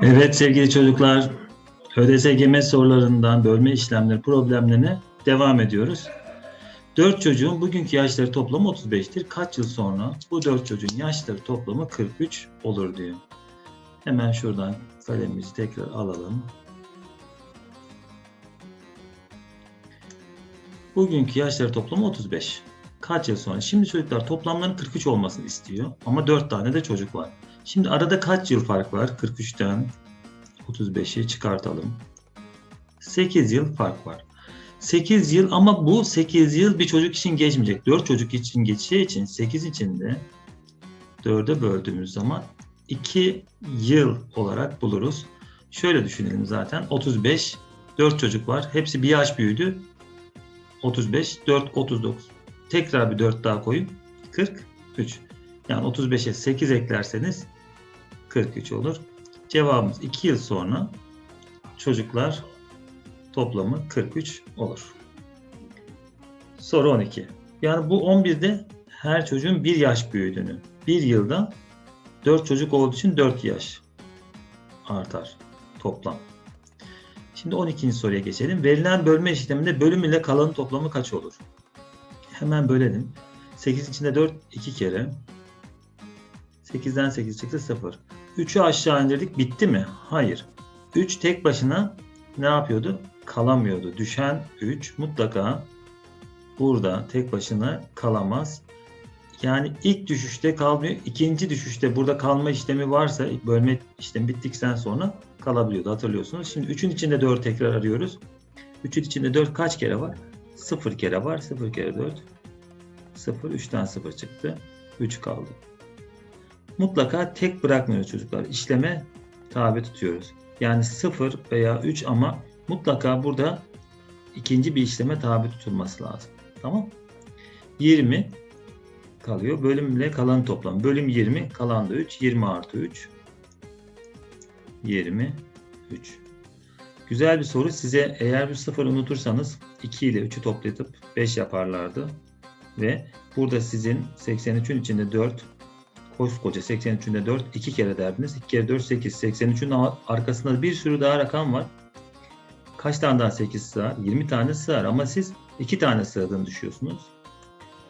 Evet sevgili çocuklar, ÖDSGM sorularından bölme işlemleri problemlerine devam ediyoruz. 4 çocuğun bugünkü yaşları toplamı 35'tir. Kaç yıl sonra bu 4 çocuğun yaşları toplamı 43 olur diyor. Hemen şuradan kalemimizi tekrar alalım. Bugünkü yaşları toplamı 35. Kaç yıl sonra? Şimdi çocuklar toplamların 43 olmasını istiyor. Ama 4 tane de çocuk var. Şimdi arada kaç yıl fark var? 43'ten 35'i çıkartalım. 8 yıl fark var. 8 yıl ama bu 8 yıl bir çocuk için geçmeyecek. 4 çocuk için geçeceği için 8 için de 4'e böldüğümüz zaman 2 yıl olarak buluruz. Şöyle düşünelim zaten. 35, 4 çocuk var. Hepsi bir yaş büyüdü. 35, 4, 39. Tekrar bir 4 daha koyun. 43. Yani 35'e 8 eklerseniz 43 olur. Cevabımız 2 yıl sonra çocuklar toplamı 43 olur. Soru 12. Yani bu 11'de her çocuğun 1 yaş büyüdüğünü, 1 yılda 4 çocuk olduğu için 4 yaş artar toplam. Şimdi 12. soruya geçelim. Verilen bölme işleminde bölüm ile kalanın toplamı kaç olur? Hemen bölelim. 8 içinde 4 2 kere. 8'den 8 çıktı 0. 3'ü aşağı indirdik bitti mi? Hayır. 3 tek başına ne yapıyordu? Kalamıyordu. Düşen 3 mutlaka burada tek başına kalamaz. Yani ilk düşüşte kalmıyor. ikinci düşüşte burada kalma işlemi varsa bölme işlemi bittikten sonra kalabiliyordu hatırlıyorsunuz. Şimdi 3'ün içinde 4 tekrar arıyoruz. 3'ün içinde 4 kaç kere var? 0 kere var. 0 kere 4. 0. 3'ten 0 çıktı. 3 kaldı. Mutlaka tek bırakmıyoruz çocuklar. İşleme tabi tutuyoruz. Yani 0 veya 3 ama mutlaka burada ikinci bir işleme tabi tutulması lazım. Tamam? 20 kalıyor. Bölümle kalan toplam. Bölüm 20, kalan da 3. 20 artı 3. 23. Güzel bir soru. Size eğer bir sıfır unutursanız 2 ile 3'ü toplatıp 5 yaparlardı. Ve burada sizin 83'ün içinde 4, koskoca 83'ünde 4, 2 kere derdiniz. 2 kere 4, 8. 83'ün arkasında bir sürü daha rakam var. Kaç tane daha 8 sığar? 20 tane sığar ama siz 2 tane sığdığını düşüyorsunuz.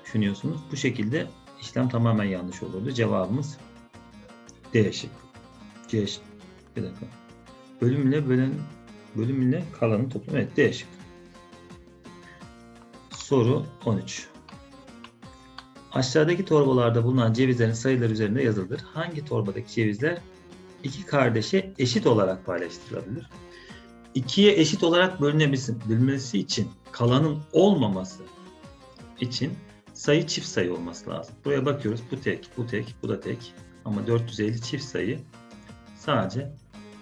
Düşünüyorsunuz. Bu şekilde işlem tamamen yanlış olurdu. Cevabımız D şıkkı. C şıkkı. Bir dakika. Bölümle bölen bölümle kalanı toplam. Evet D şıkkı. Soru 13. Aşağıdaki torbalarda bulunan cevizlerin sayıları üzerinde yazılır. Hangi torbadaki cevizler iki kardeşe eşit olarak paylaştırılabilir? İkiye eşit olarak bölünebilmesi için kalanın olmaması için sayı çift sayı olması lazım. Buraya bakıyoruz. Bu tek, bu tek, bu da tek. Ama 450 çift sayı sadece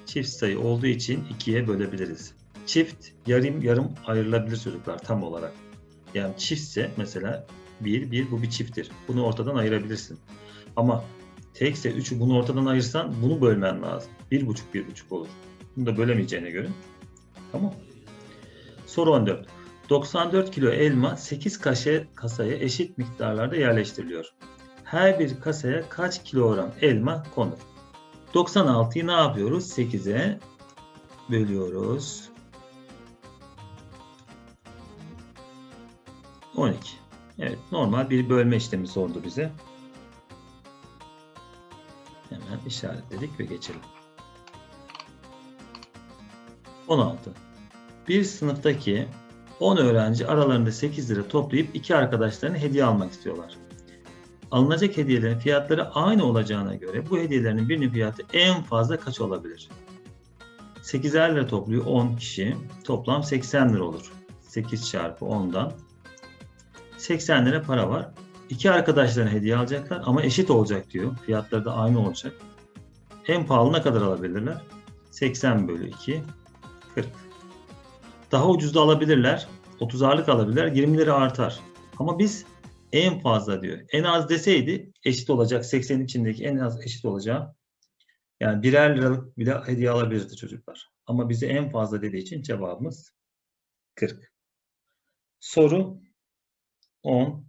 çift sayı olduğu için ikiye bölebiliriz. Çift yarım yarım ayrılabilir çocuklar tam olarak. Yani çiftse mesela 1, 1 bu bir çifttir. Bunu ortadan ayırabilirsin. Ama tekse 3'ü bunu ortadan ayırsan bunu bölmen lazım. 1,5 1,5 olur. Bunu da bölemeyeceğine göre. Tamam. Soru 14. 94 kilo elma 8 kaşe kasaya eşit miktarlarda yerleştiriliyor. Her bir kasaya kaç kilogram elma konur? 96'yı ne yapıyoruz? 8'e bölüyoruz. 12. Evet normal bir bölme işlemi sordu bize. Hemen işaretledik ve geçelim. 16. Bir sınıftaki 10 öğrenci aralarında 8 lira toplayıp iki arkadaşlarına hediye almak istiyorlar. Alınacak hediyelerin fiyatları aynı olacağına göre bu hediyelerin birinin fiyatı en fazla kaç olabilir? 8'er lira topluyor 10 kişi. Toplam 80 lira olur. 8 çarpı 10'dan 80 lira para var. İki arkadaşlarına hediye alacaklar ama eşit olacak diyor. Fiyatları da aynı olacak. En pahalı ne kadar alabilirler? 80 bölü 2, 40. Daha ucuz da alabilirler. 30'arlık alabilirler. 20 lira artar. Ama biz en fazla diyor. En az deseydi eşit olacak. 80'in içindeki en az eşit olacağı. Yani birer liralık bile hediye alabilirdi çocuklar. Ama bize en fazla dediği için cevabımız 40. Soru 10.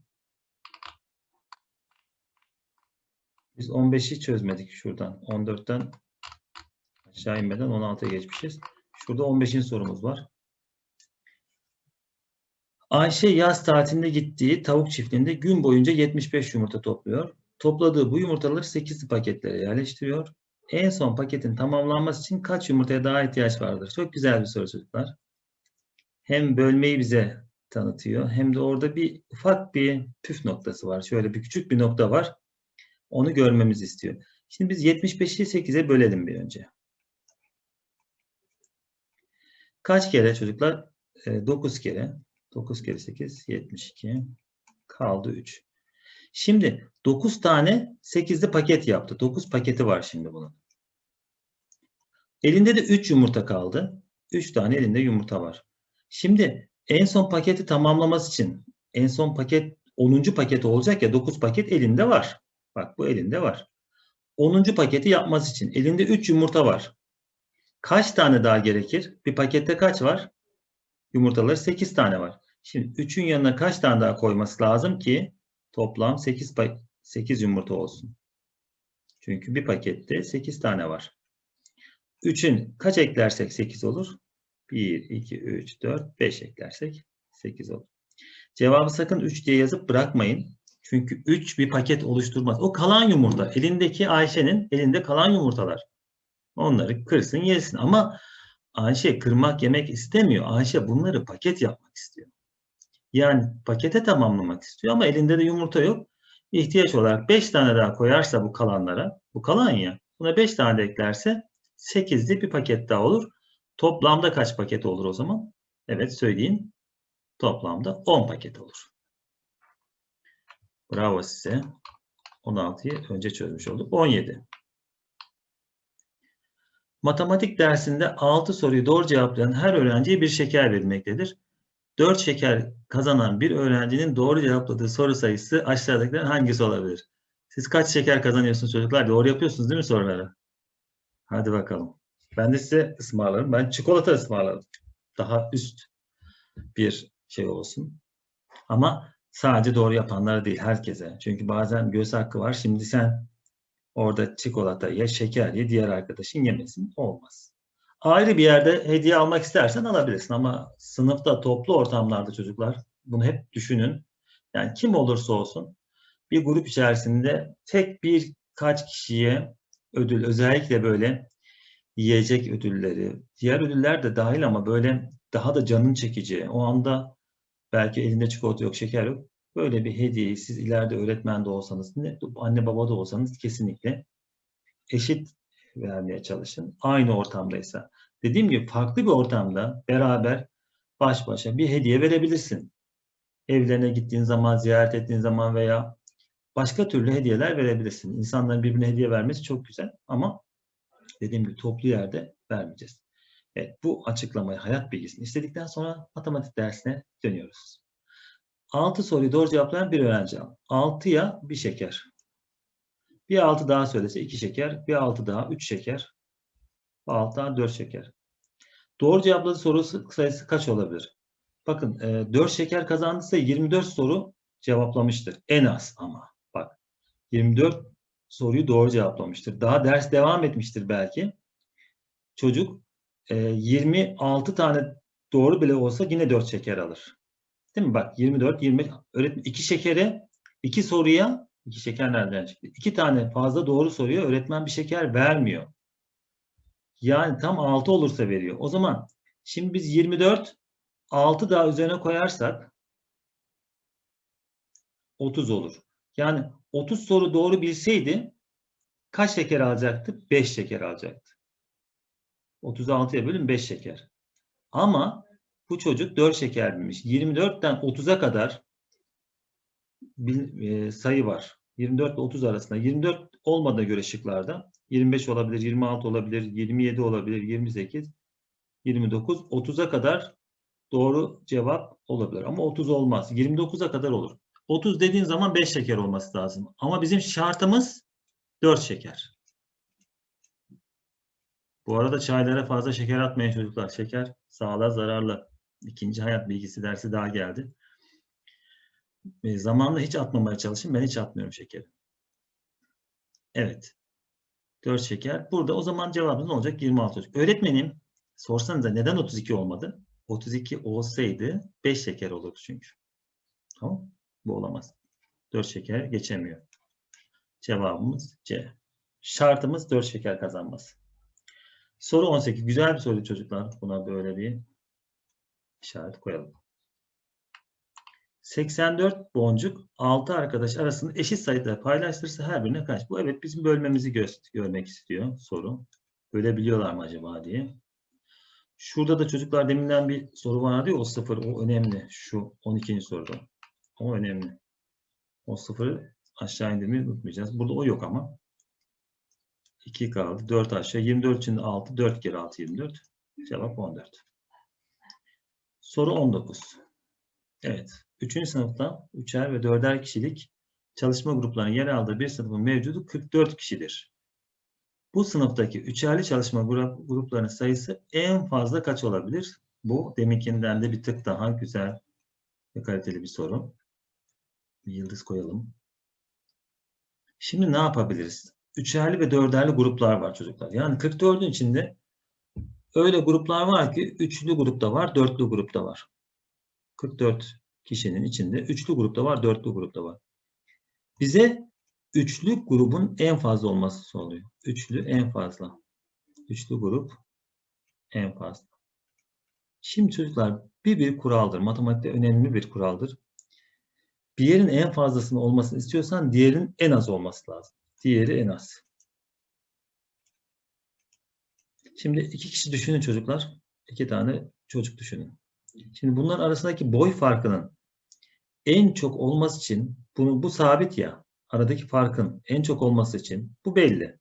Biz 15'i çözmedik şuradan. 14'ten Aşağı inmeden 16'ya geçmişiz. Şurada 15'in sorumuz var. Ayşe yaz tatilinde gittiği tavuk çiftliğinde gün boyunca 75 yumurta topluyor. Topladığı bu yumurtaları 8 paketlere yerleştiriyor. En son paketin tamamlanması için kaç yumurtaya daha ihtiyaç vardır? Çok güzel bir soru çocuklar. Hem bölmeyi bize tanıtıyor hem de orada bir ufak bir püf noktası var. Şöyle bir küçük bir nokta var. Onu görmemizi istiyor. Şimdi biz 75'i 8'e bölelim bir önce. Kaç kere çocuklar? 9 kere. 9 kere 8 72. Kaldı 3. Şimdi 9 tane 8'li paket yaptı. 9 paketi var şimdi bunun. Elinde de 3 yumurta kaldı. 3 tane elinde yumurta var. Şimdi en son paketi tamamlaması için en son paket 10. paket olacak ya 9 paket elinde var. Bak bu elinde var. 10. paketi yapması için elinde 3 yumurta var. Kaç tane daha gerekir? Bir pakette kaç var? Yumurtaları 8 tane var. Şimdi 3'ün yanına kaç tane daha koyması lazım ki toplam 8, 8 yumurta olsun. Çünkü bir pakette 8 tane var. 3'ün kaç eklersek 8 olur? 1, 2, 3, 4, 5 eklersek 8 olur. Cevabı sakın 3 diye yazıp bırakmayın. Çünkü 3 bir paket oluşturmaz. O kalan yumurta. Elindeki Ayşe'nin elinde kalan yumurtalar. Onları kırsın yesin. Ama Ayşe kırmak yemek istemiyor. Ayşe bunları paket yapmak istiyor. Yani pakete tamamlamak istiyor ama elinde de yumurta yok. İhtiyaç olarak 5 tane daha koyarsa bu kalanlara, bu kalan ya, buna 5 tane de eklerse 8'li bir paket daha olur. Toplamda kaç paket olur o zaman? Evet söyleyin. Toplamda 10 paket olur. Bravo size. 16'yı önce çözmüş olduk. 17. Matematik dersinde 6 soruyu doğru cevaplayan her öğrenciye bir şeker verilmektedir. 4 şeker kazanan bir öğrencinin doğru cevapladığı soru sayısı aşağıdakilerin hangisi olabilir? Siz kaç şeker kazanıyorsunuz çocuklar? Doğru yapıyorsunuz değil mi soruları? Hadi bakalım. Ben de size ısmarlarım. Ben çikolata ısmarlarım. Daha üst bir şey olsun. Ama sadece doğru yapanlara değil herkese. Çünkü bazen göz hakkı var. Şimdi sen orada çikolata ye, şeker ye, diğer arkadaşın yemesin. Olmaz. Ayrı bir yerde hediye almak istersen alabilirsin ama sınıfta, toplu ortamlarda çocuklar bunu hep düşünün. Yani kim olursa olsun bir grup içerisinde tek birkaç kişiye ödül özellikle böyle yiyecek ödülleri, diğer ödüller de dahil ama böyle daha da canın çekici. O anda belki elinde çikolata yok, şeker yok. Böyle bir hediyeyi siz ileride öğretmen de olsanız, anne baba da olsanız kesinlikle eşit vermeye çalışın. Aynı ortamdaysa. Dediğim gibi farklı bir ortamda beraber baş başa bir hediye verebilirsin. Evlerine gittiğin zaman, ziyaret ettiğin zaman veya başka türlü hediyeler verebilirsin. İnsanların birbirine hediye vermesi çok güzel ama dediğim gibi toplu yerde vermeyeceğiz. Evet, bu açıklamayı hayat bilgisini istedikten sonra matematik dersine dönüyoruz. 6 soruyu doğru cevaplayan bir öğrenci al. 6'ya bir şeker. Bir 6 daha söylese 2 şeker. Bir 6 daha 3 şeker. Bir 6 daha 4 şeker. Doğru cevapladığı soru sayısı kaç olabilir? Bakın 4 şeker kazandıysa 24 soru cevaplamıştır. En az ama. Bak 24 soruyu doğru cevaplamıştır. Daha ders devam etmiştir belki. Çocuk 26 tane doğru bile olsa yine 4 şeker alır. Değil mi? Bak 24, 20 öğretmen 2 şekere 2 soruya 2 şeker nereden çıktı? 2 tane fazla doğru soruya öğretmen bir şeker vermiyor. Yani tam 6 olursa veriyor. O zaman şimdi biz 24 6 daha üzerine koyarsak 30 olur. Yani 30 soru doğru bilseydi kaç şeker alacaktı? 5 şeker alacaktı. 36'ya bölün 5 şeker. Ama bu çocuk 4 şeker bilmiş. 24'ten 30'a kadar bir e, sayı var. 24 ile 30 arasında. 24 olmadığına göre şıklarda 25 olabilir, 26 olabilir, 27 olabilir, 28, 29, 30'a kadar doğru cevap olabilir. Ama 30 olmaz. 29'a kadar olur. 30 dediğin zaman 5 şeker olması lazım. Ama bizim şartımız 4 şeker. Bu arada çaylara fazla şeker atmayın çocuklar. Şeker sağlığa zararlı. İkinci hayat bilgisi dersi daha geldi. E, zamanla hiç atmamaya çalışın. Ben hiç atmıyorum şekeri. Evet. 4 şeker. Burada o zaman cevabımız ne olacak? 26 olacak. Öğretmenim sorsanıza neden 32 olmadı? 32 olsaydı 5 şeker olurdu çünkü. Tamam Bu olamaz. 4 şeker geçemiyor. Cevabımız C. Şartımız 4 şeker kazanması. Soru 18. Güzel bir soru çocuklar. Buna böyle bir işaret koyalım. 84 boncuk 6 arkadaş arasında eşit sayıda paylaştırırsa her birine kaç? Bu evet bizim bölmemizi gö görmek istiyor soru. Bölebiliyorlar mı acaba diye. Şurada da çocuklar deminden bir soru vardı ya o sıfır o önemli. Şu 12. soruda. O önemli. O sıfırı aşağı indirmeyi unutmayacağız. Burada o yok ama. 2 kaldı. 4 aşağı. 24 içinde 6. 4 kere 6 24. Cevap 14. Soru 19. Evet. 3. sınıfta 3'er ve 4'er kişilik çalışma gruplarının yer aldığı bir sınıfın mevcudu 44 kişidir. Bu sınıftaki üçerli çalışma gruplarının sayısı en fazla kaç olabilir? Bu deminkinden de bir tık daha güzel ve kaliteli bir soru. Bir yıldız koyalım. Şimdi ne yapabiliriz? Üçerli ve dörderli gruplar var çocuklar. Yani 44'ün içinde öyle gruplar var ki üçlü grupta var, dörtlü grupta var. 44 kişinin içinde üçlü grupta var, dörtlü grupta var. Bize üçlü grubun en fazla olması soruluyor. Üçlü en fazla. Üçlü grup en fazla. Şimdi çocuklar bir bir kuraldır. Matematikte önemli bir kuraldır. Bir yerin en fazlasının olmasını istiyorsan diğerin en az olması lazım. Diğeri en az. Şimdi iki kişi düşünün çocuklar. İki tane çocuk düşünün. Şimdi bunların arasındaki boy farkının en çok olması için bunu bu sabit ya aradaki farkın en çok olması için bu belli.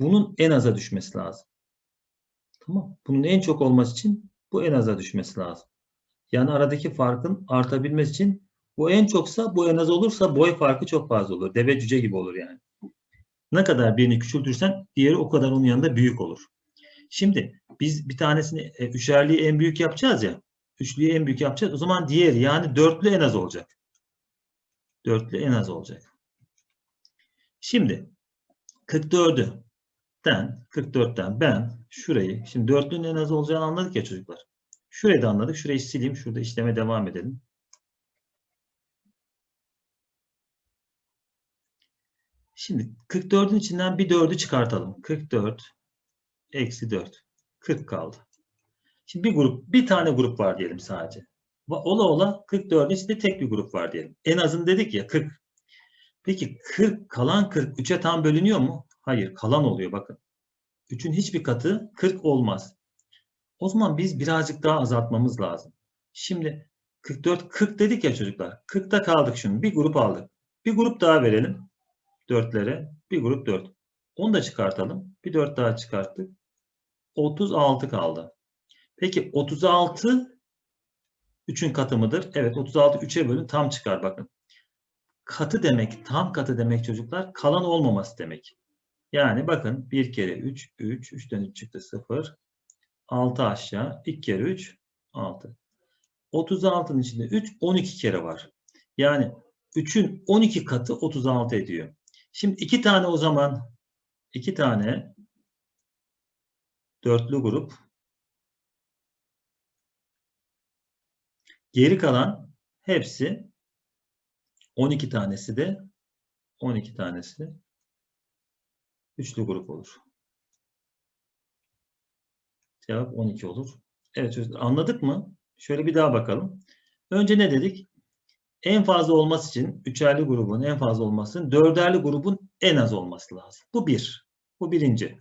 Bunun en aza düşmesi lazım. Tamam. Bunun en çok olması için bu en aza düşmesi lazım. Yani aradaki farkın artabilmesi için bu en çoksa bu en az olursa boy farkı çok fazla olur. Deve cüce gibi olur yani. Ne kadar birini küçültürsen diğeri o kadar onun yanında büyük olur. Şimdi biz bir tanesini e, üçerliği en büyük yapacağız ya. Üçlüyü en büyük yapacağız. O zaman diğeri yani dörtlü en az olacak. Dörtlü en az olacak. Şimdi 44'den 44'ten ben şurayı şimdi dörtlünün en az olacağını anladık ya çocuklar. Şurayı da anladık. Şurayı sileyim. Şurada işleme devam edelim. Şimdi 44'ün içinden bir 4'ü çıkartalım. 44 eksi 4. 40 kaldı. Şimdi bir grup, bir tane grup var diyelim sadece. Ola ola 44'ün içinde tek bir grup var diyelim. En azın dedik ya 40. Peki 40 kalan 40 3'e tam bölünüyor mu? Hayır kalan oluyor bakın. 3'ün hiçbir katı 40 olmaz. O zaman biz birazcık daha azaltmamız lazım. Şimdi 44 40 dedik ya çocuklar. 40'ta kaldık şimdi. Bir grup aldık. Bir grup daha verelim. 4'lere. Bir grup 4. Onu da çıkartalım. Bir 4 daha çıkarttık. 36 kaldı. Peki 36 3'ün katı mıdır? Evet 36 3'e bölün tam çıkar bakın. Katı demek, tam katı demek çocuklar kalan olmaması demek. Yani bakın 1 kere 3, 3, 3'ten 3 çıktı 0. 6 aşağı, 2 kere 3, 6. 36'nın içinde 3, 12 kere var. Yani 3'ün 12 katı 36 ediyor. Şimdi iki tane o zaman, iki tane dörtlü grup Geri kalan hepsi 12 tanesi de 12 tanesi üçlü grup olur. Cevap 12 olur. Evet anladık mı? Şöyle bir daha bakalım. Önce ne dedik? En fazla olması için üçerli grubun en fazla olması için dörderli grubun en az olması lazım. Bu bir. Bu birinci.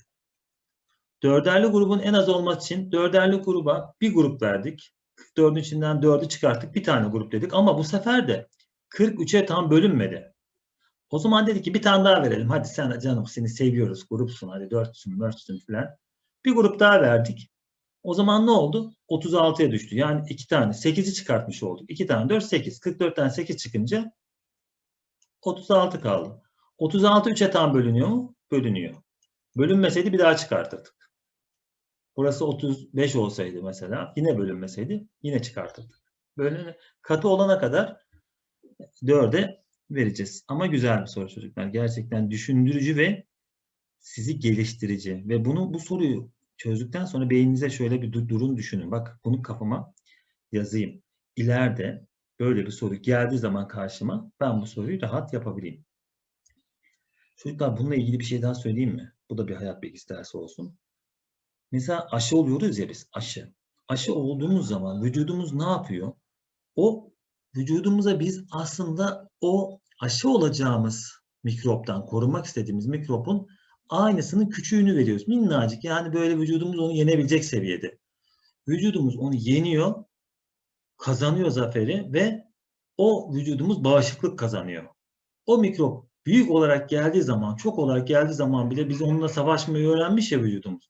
Dörderli grubun en az olması için dörderli gruba bir grup verdik. 44'ün içinden 4'ü çıkarttık. Bir tane grup dedik. Ama bu sefer de 43'e tam bölünmedi. O zaman dedik ki bir tane daha verelim. Hadi sen canım seni seviyoruz. Grupsun hadi 4'sün 4'sün falan. Bir grup daha verdik. O zaman ne oldu? 36'ya düştü. Yani iki tane 8'i çıkartmış olduk. 2 tane 4 8. 44'ten 8 çıkınca 36 kaldı. 36 3'e tam bölünüyor mu? Bölünüyor. Bölünmeseydi bir daha çıkartırdık. Burası 35 olsaydı mesela yine bölünmeseydi yine çıkartırdık. Böyle katı olana kadar 4'e vereceğiz. Ama güzel bir soru çocuklar. Gerçekten düşündürücü ve sizi geliştirici ve bunu bu soruyu çözdükten sonra beyninize şöyle bir du- durum düşünün. Bak bunu kafama yazayım. İleride böyle bir soru geldiği zaman karşıma ben bu soruyu rahat yapabileyim. Çocuklar bununla ilgili bir şey daha söyleyeyim mi? Bu da bir hayat bilgisi dersi olsun. Mesela aşı oluyoruz ya biz aşı. Aşı olduğumuz zaman vücudumuz ne yapıyor? O vücudumuza biz aslında o aşı olacağımız mikroptan korunmak istediğimiz mikropun aynısının küçüğünü veriyoruz. Minnacık yani böyle vücudumuz onu yenebilecek seviyede. Vücudumuz onu yeniyor, kazanıyor zaferi ve o vücudumuz bağışıklık kazanıyor. O mikrop büyük olarak geldiği zaman, çok olarak geldiği zaman bile biz onunla savaşmayı öğrenmiş ya vücudumuz.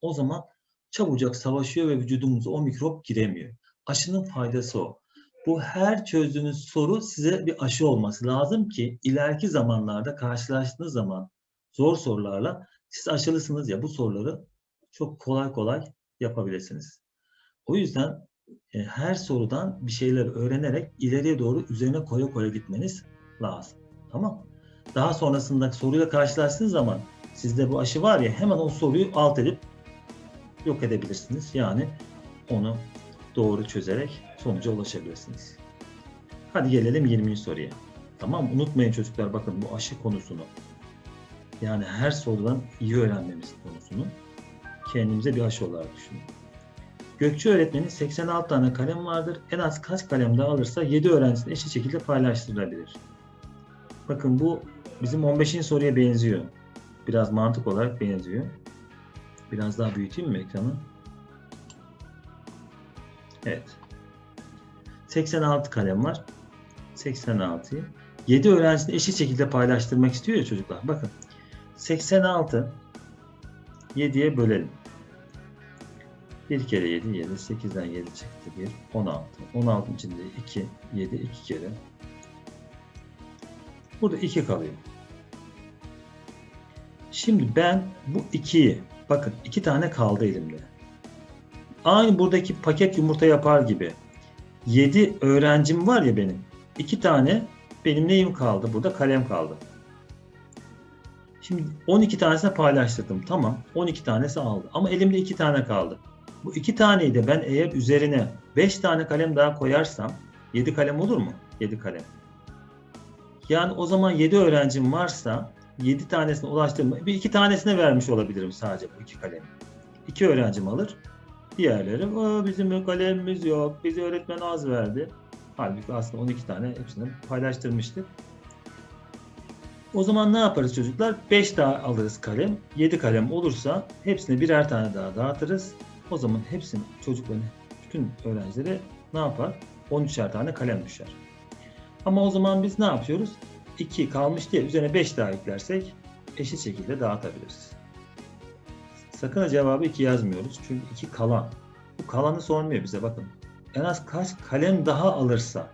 O zaman çabucak savaşıyor ve vücudumuza o mikrop giremiyor. Aşının faydası o. Bu her çözdüğünüz soru size bir aşı olması lazım ki ileriki zamanlarda karşılaştığınız zaman zor sorularla siz aşılısınız ya bu soruları çok kolay kolay yapabilirsiniz. O yüzden e, her sorudan bir şeyler öğrenerek ileriye doğru üzerine koya koya gitmeniz lazım. Tamam. Daha sonrasında soruyla karşılaştığınız zaman sizde bu aşı var ya hemen o soruyu alt edip yok edebilirsiniz. Yani onu doğru çözerek sonuca ulaşabilirsiniz. Hadi gelelim 20. soruya. Tamam unutmayın çocuklar bakın bu aşı konusunu. Yani her sorudan iyi öğrenmemiz konusunu kendimize bir aşı olarak düşünün. Gökçe öğretmenin 86 tane kalem vardır. En az kaç kalem daha alırsa 7 öğrencisine eşit şekilde paylaştırılabilir. Bakın bu bizim 15. soruya benziyor. Biraz mantık olarak benziyor. Biraz daha büyüteyim mi ekranı? Evet. 86 kalem var. 86'yı 7 öğrencisine eşit şekilde paylaştırmak istiyor ya çocuklar. Bakın 86 7'ye bölelim. 1 kere 7 7 8'den 7 çıktı 1 16 16 içinde 2 7 2 kere burada 2 kalıyor. Şimdi ben bu 2'yi bakın 2 tane kaldı elimde. Aynı buradaki paket yumurta yapar gibi 7 öğrencim var ya benim. 2 tane benim neyim kaldı? Burada kalem kaldı. Şimdi 12 tanesine paylaştırdım. Tamam. 12 tanesi aldı. Ama elimde 2 tane kaldı. Bu 2 taneyi de ben eğer üzerine 5 tane kalem daha koyarsam 7 kalem olur mu? 7 kalem. Yani o zaman 7 öğrencim varsa 7 tanesine ulaştırma. Bir 2 tanesine vermiş olabilirim sadece bu 2 kalemi. 2 öğrencim alır. Diğerleri "Aa, bizim kalemimiz yok. Bizi öğretmen az verdi. Halbuki aslında 12 tane hepsini paylaştırmıştık. O zaman ne yaparız çocuklar? 5 daha alırız kalem. 7 kalem olursa hepsine birer tane daha dağıtırız. O zaman hepsinin çocukların, bütün öğrencilere ne yapar? 13'er tane kalem düşer. Ama o zaman biz ne yapıyoruz? 2 kalmış diye üzerine 5 daha eklersek eşit şekilde dağıtabiliriz. Sakın ha cevabı 2 yazmıyoruz. Çünkü 2 kalan. Bu kalanı sormuyor bize bakın. En az kaç kalem daha alırsa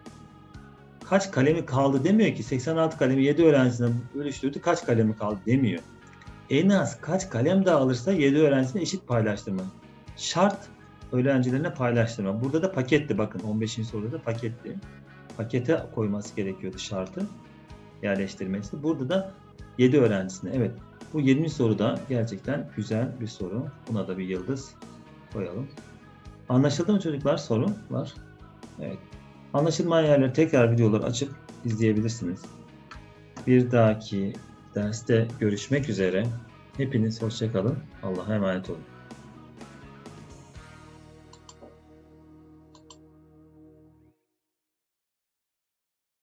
kaç kalemi kaldı demiyor ki 86 kalemi 7 öğrencisine bölüştürdü kaç kalemi kaldı demiyor. En az kaç kalem daha alırsa 7 öğrencisine eşit paylaştırma. Şart öğrencilerine paylaştırma. Burada da paketti bakın 15. soruda da paketti. Pakete koyması gerekiyordu şartı yerleştirmesi. Burada da 7 öğrencisine. Evet bu 20 soruda gerçekten güzel bir soru. Buna da bir yıldız koyalım. Anlaşıldı mı çocuklar? Sorun var. Evet. Anlaşılmayan yerleri tekrar videoları açıp izleyebilirsiniz. Bir dahaki derste görüşmek üzere. Hepiniz hoşçakalın. Allah'a emanet olun.